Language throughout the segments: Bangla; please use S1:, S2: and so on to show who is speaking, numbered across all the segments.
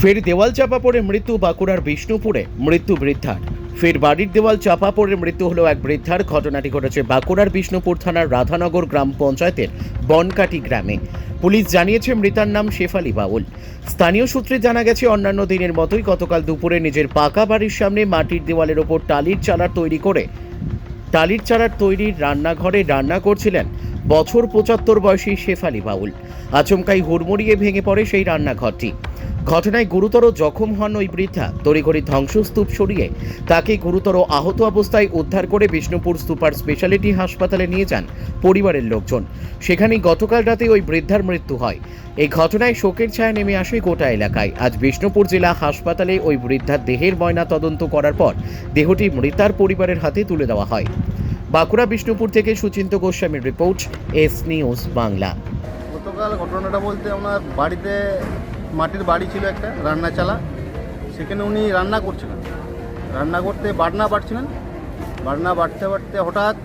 S1: ফের দেওয়াল চাপা পড়ে মৃত্যু বাঁকুড়ার বিষ্ণুপুরে। মৃত্যু বৃদ্ধার। ফের বাড়ির দেওয়াল চাপা পড়ে মৃত্যু হলো এক বৃদ্ধার। ঘটনাটি ঘটেছে বাঁকুড়ার বিষ্ণুপুর থানার রাধানগর গ্রাম পঞ্চায়েতের বনকাটি গ্রামে। পুলিশ জানিয়েছে মৃতার নাম শেফালি বাউল। স্থানীয় সূত্রে জানা গেছে, অন্যান্য দিনের মতোই গতকাল দুপুরে নিজের পাকা বাড়ির সামনে মাটির দেওয়ালের ওপর টালির চালা তৈরি করে টালির চালার তৈরির রান্নাঘরে রান্না করছিলেন বছর পঁচাত্তর বয়সী শেফালি বাউল। আচমকাই হুড়মুড়িয়ে ভেঙে পড়ে সেই রান্নাঘরটি। ঘটনায় গুরুতর জখম হন ওই বৃদ্ধা। তড়িঘড়ি ধ্বংসস্তূপ সরিয়ে তাকে গুরুতর আহত অবস্থায় উদ্ধার করে বিষ্ণুপুর সুপার স্পেশালিটি হাসপাতালে নিয়ে যান পরিবারের লোকজন। সেখানেই গতকাল রাতে ওই বৃদ্ধার মৃত্যু হয়। এই ঘটনায় শোকের ছায়া নেমে আসে গোটা এলাকায়। আজ বিষ্ণুপুর জেলা হাসপাতালে ওই বৃদ্ধার দেহের ময়না তদন্ত করার পর দেহটি মৃতার পরিবারের হাতে তুলে দেওয়া হয়। বাঁকুড়া বিষ্ণুপুর থেকে সুচিন্ত গোস্বামীর রিপোর্ট, এস নিউজ বাংলা।
S2: গতকাল ঘটনাটা বলতে ওনার বাড়িতে মাটির বাড়ি ছিল একটা রান্না চালা। সেখানে উনি রান্না করছিলেন। রান্না করতে বাটনা বাটছিলেন। বাটনা বাটতে বাটতে হঠাৎ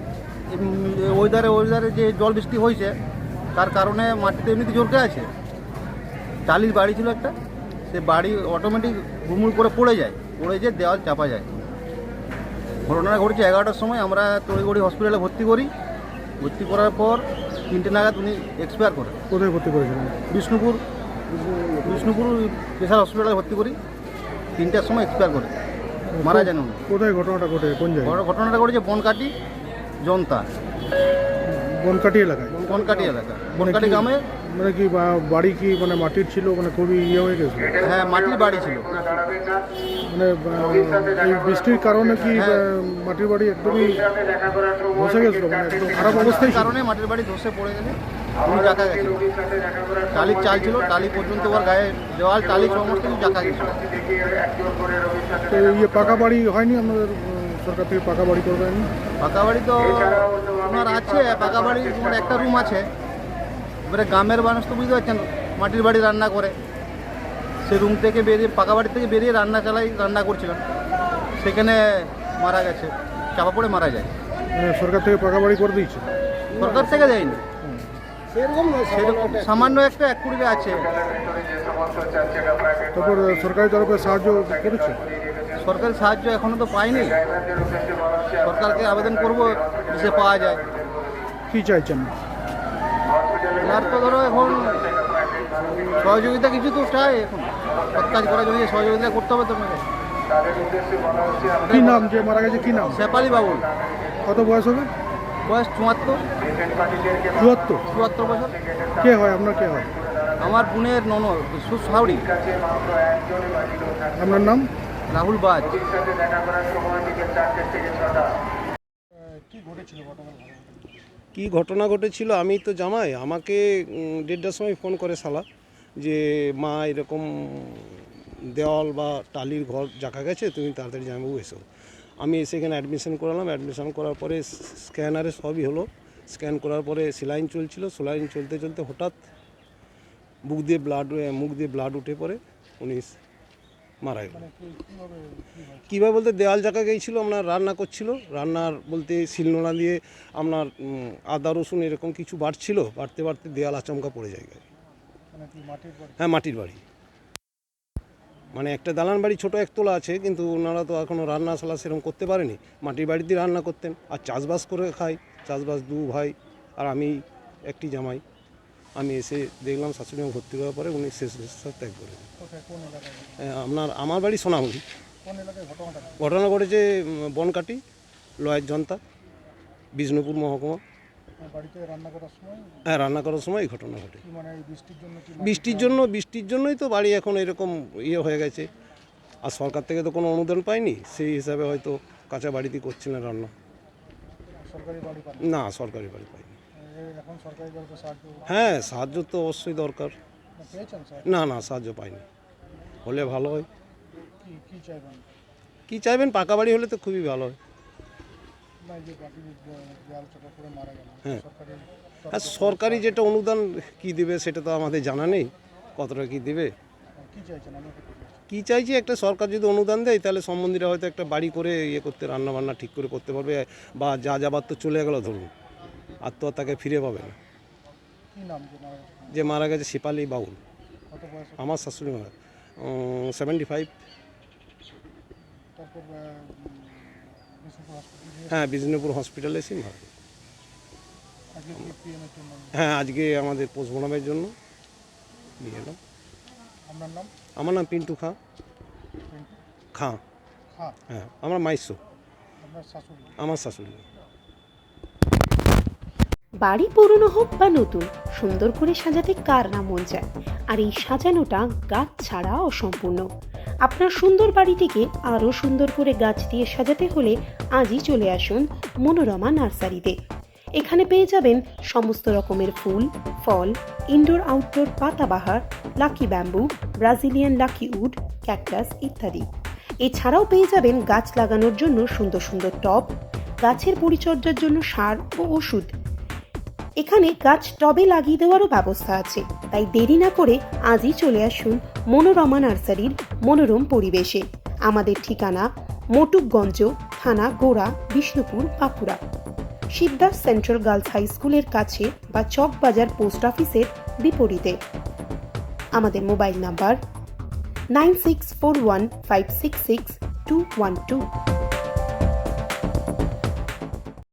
S2: ওয়েদারে ওয়েদারে যে জল বৃষ্টি হয়েছে তার কারণে মাটিতে এমনিতে জোরকে আছে। টালির বাড়ি ছিল একটা। সে বাড়ি অটোমেটিক হুমুড় করে পড়ে যায়। পড়ে যেয়ে দেওয়াল চাপা যায়। ঘটনা ঘটেছে এগারোটার সময়। আমরা তড়িগড়ি হসপিটালে ভর্তি করি। ভর্তি করার পর তিনটে নাগাদ উনি এক্সপায়ার করেন।
S3: কোথায় ভর্তি করেছিলেন?
S2: বিষ্ণুপুর। বিষ্ণুপুর স্পেশাল হসপিটালে ভর্তি করি। তিনটার সময় এক্সপায়ার করে। মারা যান উনি।
S3: কোথায় ঘটনাটা ঘটে? কোন জায়গায়?
S2: ঘট- ঘটনাটা ঘটেছে বনকাটি জনতা।
S3: বনকাটি এলাকায়?
S2: বনকাটি এলাকা। বনকাটি গ্রামে।
S3: মানে কি বাড়ি কি মানে মাটির ছিল? মানে খুবই ইয়ে হয়ে গেছে
S2: হ্যাঁ মাটির বাড়ি ছিল।
S3: মানে বৃষ্টির কারণে কি
S2: হ্যাঁ।
S3: মাটির বাড়ি একদমই বসে গেছিল? মানে একদম খারাপ অবস্থায়
S2: কারণে মাটির বাড়ি ধসে পড়ে গেছে। উনি জাকা গেছিল। টালির চাল ছিল টালি পর্যন্ত ওর গায়ে দেওয়াল টালি সমস্ত কিছু জাকা গেছিল।
S3: তো ইয়ে পাকা বাড়ি হয়নি আমাদের সরকার থেকে পাকা বাড়ি করে দেয়নি
S2: পাকা বাড়ি তো তোমার আছে পাকা বাড়ি তোমার একটা রুম আছে। এবারে গ্রামের মানুষ তো বুঝতে পারছেন মাটির বাড়ি রান্না করে। সে রুম থেকে বেরিয়ে পাকা বাড়ি থেকে বেরিয়ে রান্না চালাই রান্না করছিলেন সেখানে মারা গেছে চাপা পড়ে মারা যায়।
S3: সরকার থেকে পাকা বাড়ি করে দিয়েছে?
S2: সরকার থেকে দেয়নি। সেরকম সামান্য একটা এক কুড়ি আছে।
S3: তারপর সরকারি তরফে সাহায্য করেছে?
S2: সরকারি সাহায্য এখনও তো পাইনি সরকারকে আবেদন করব সে পাওয়া যায়।
S3: কি চাইছেন?
S2: আর তো ধরো এখন সহযোগিতা কিছু তো চাই এখন কাজ করার জন্য সহযোগিতা করতে হবে তোমাকে।
S3: কি নাম যে মারা গেছে কি নাম?
S2: শেপালি বাবুল
S3: কত বয়স হবে?
S2: বয়স চুয়াত্তর।
S3: চুয়াত্তর?
S2: চুয়াত্তর বছর।
S3: কে হয়? আপনার কে হয়?
S2: আমার বোনের নন সুসাউরি
S3: আপনার নাম?
S2: রাহুল বাজ।
S4: কি ঘটনা ঘটেছিল আমি তো জামাই। আমাকে দেড়টার সময় ফোন করে সালা যে মা এরকম দেওয়াল বা টালির ঘর জাকা গেছে তুমি তাড়াতাড়ি জামাইবাবু এসো। আমি এসে এখানে অ্যাডমিশন করালাম। অ্যাডমিশন করার পরে স্ক্যানারে সবই হলো। স্ক্যান করার পরে সেলাইন চলছিল। সেলাইন চলতে চলতে হঠাৎ বুক দিয়ে ব্লাড মুখ দিয়ে ব্লাড উঠে পড়ে। উনি মারা গেল কীভাবে বলতে দেওয়াল জায়গা গিয়েছিল আপনার রান্না করছিল। রান্নার বলতে শিলনোড়া দিয়ে আপনার আদা রসুন এরকম কিছু বাড়ছিল। বাড়তে বাড়তে দেওয়াল আচমকা পড়ে যায় গায়ে। হ্যাঁ মাটির বাড়ি। মানে একটা দালান বাড়ি ছোট একতলা আছে কিন্তু ওনারা তো এখনও রান্নাশালা সেরকম করতে পারেনি। মাটির বাড়িতে রান্না করতেন আর চাষবাস করে খাই চাষবাস দু ভাই আর আমি একটি জামাই। আমি এসে দেখলাম শাশুড়ি মা ভর্তি হওয়ার পরে উনি শেষ নিঃশ্বাস ত্যাগ করে হ্যাঁ, আপনার আমার বাড়ি সোনামুড়ি। ঘটনা ঘটেছে বনকাটি লয়ের জনতা বিষ্ণুপুর মহকুমা।
S3: বাড়িতে রান্না করার সময়?
S4: হ্যাঁ রান্না করার সময় এই ঘটনা ঘটে।
S3: মানে বৃষ্টির জন্য
S4: বৃষ্টির জন্য বৃষ্টির জন্যই তো বাড়ি এখন এরকম ইয়ে হয়ে গেছে। আর সরকার থেকে তো কোনো অনুদান পাইনি সেই হিসাবে হয়তো কাঁচা বাড়িতেই না রান্না।
S3: সরকারি বাড়ি
S4: না সরকারি বাড়ি পাইনি
S3: এখন সরকারি সাহায্য
S4: হ্যাঁ সাহায্য তো অবশ্যই দরকার। না না সাহায্য পাইনি হলে ভালো হয়।
S3: কি চাইবেন
S4: পাকা বাড়ি হলে তো খুবই ভালো হয়। হ্যাঁ।
S3: সরকারি
S4: আর সরকারি যেটা অনুদান কি দিবে সেটা তো আমাদের জানা নেই। কতটা কি দিবে?
S3: কি
S4: চাইছি? একটা সরকার যদি অনুদান দেয় তাহলে সম্বন্ধীরা হয়তো একটা বাড়ি করে ইয়ে করতে রান্না বান্না ঠিক করে করতে পারবে বা যা যাবার তো চলে গেল ধরুন আর তো আর তাকে ফিরে পাবে না।
S3: যে মারা গেছে?
S4: শিপালি বাউল। আমার শাশুড়ি মারা সেভেন্টি ফাইভ
S3: উম, বিষ্ণুপুর হসপিটালে
S4: হ্যাঁ।
S3: পিএমের জন্য?
S4: হ্যাঁ আজকে আমাদের পোস্টমর্টমের জন্য। নিয়ে এলাম
S3: আপনার নাম?
S4: আমার নাম পিন্টু খাঁ। খাঁ। হ্যাঁ আমার
S3: আপনার
S4: আমার শাশুড়ি।
S5: বাড়ি পুরনো হোক বা নতুন সুন্দর করে সাজাতে কার না মন চায়? আর এই সাজানোটা গাছ ছাড়া অসম্পূর্ণ। আপনার সুন্দর বাড়িটিকে আরও সুন্দর করে গাছ দিয়ে সাজাতে হলে আজই চলে আসুন মনোরমা নার্সারিতে। এখানে পেয়ে যাবেন সমস্ত রকমের ফুল, ফল indoor outdoor পাতাবাহার lucky bamboo Brazilian lucky wood cactus ইত্যাদি। এছাড়াও পেয়ে যাবেন গাছ লাগানোর জন্য সুন্দর সুন্দর টব, গাছের পরিচর্যার জন্য সার ও ওষুধ। এখানে গাছ টবে লাগিয়ে দেওয়ারও ব্যবস্থা আছে, তাই দেরি না করে আজই চলে আসুন মনোরমা নার্সারির মনোরম পরিবেশে। আমাদের ঠিকানা মটুকগঞ্জ থানা গোড়া Bishnupur Bankura. Shibdas central girls high স্কুলের কাছে বা চক বাজার পোস্ট অফিসের বিপরীতে। আমাদের mobile number nine six four one five six six two one two.